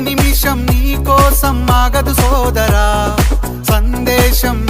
నిమిషం నీ కోసం ఆగదు సోదరా. సందేశం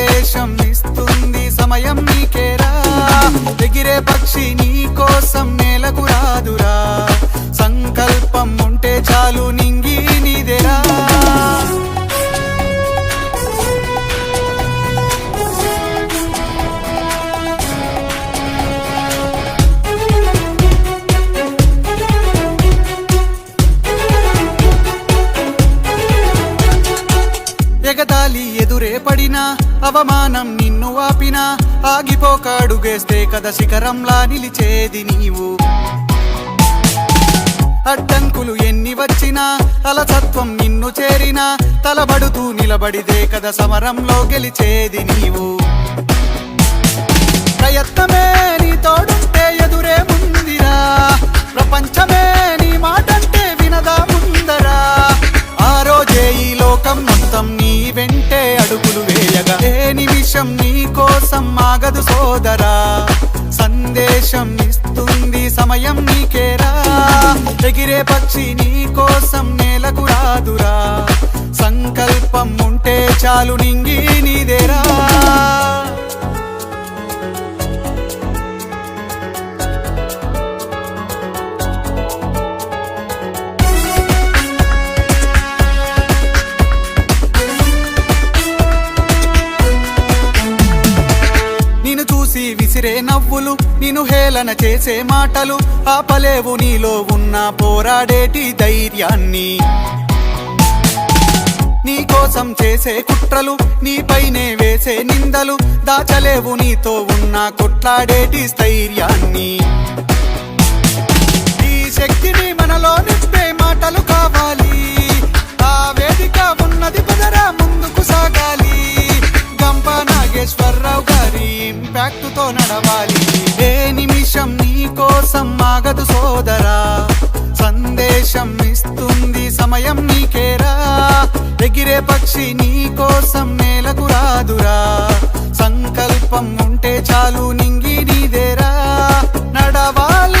ఎగిరే పక్షి నీ కోసం నేలకు రాదురా. ఎగతాళి అవమానం నిన్ను ఆపినా ఆగిపోక అడుగేస్తే కథ శిఖరంలా నిలిచేది నీవు. అడ్డంకులు ఎన్ని వచ్చినా అలసత్వం నిన్ను చేరినా తలబడుతూ నిలబడిదే కథ సమరంలో గెలిచేది నీవు. ప్రయత్నమే నీ తోడు సోదరా సందేశం ఇస్తుంది సమయం నీకేరా. ఎగిరే పక్షి నీ కోసం నేలకు రాదురా. సంకల్పం ఉంటే చాలు నింగి విసిరే నవ్వులు నిన్ను హేళన చేసే మాటలు ఆపలేవు నీలో ఉన్న పోరాడేటి ధైర్యాన్ని. నీ కోసం చేసే కుట్రలు నీపైనే వేసే నిందలు దాచలేవు నీతో ఉన్న కొట్లాడేటి స్థైర్యాన్ని. ఈ శక్తిని మనలో నింపే మాటలు కావాలి. తో నడవాలి. ఏ నిమిషం నీ కోసం ఆగదు సోదరా. సందేశం ఇస్తుంది సమయం నీకేరా. ఎగిరే పక్షి నీ కోసం నేలకు రాదురా. సంకల్పం ఉంటే చాలు నింగి నీదేరా. నడవాలి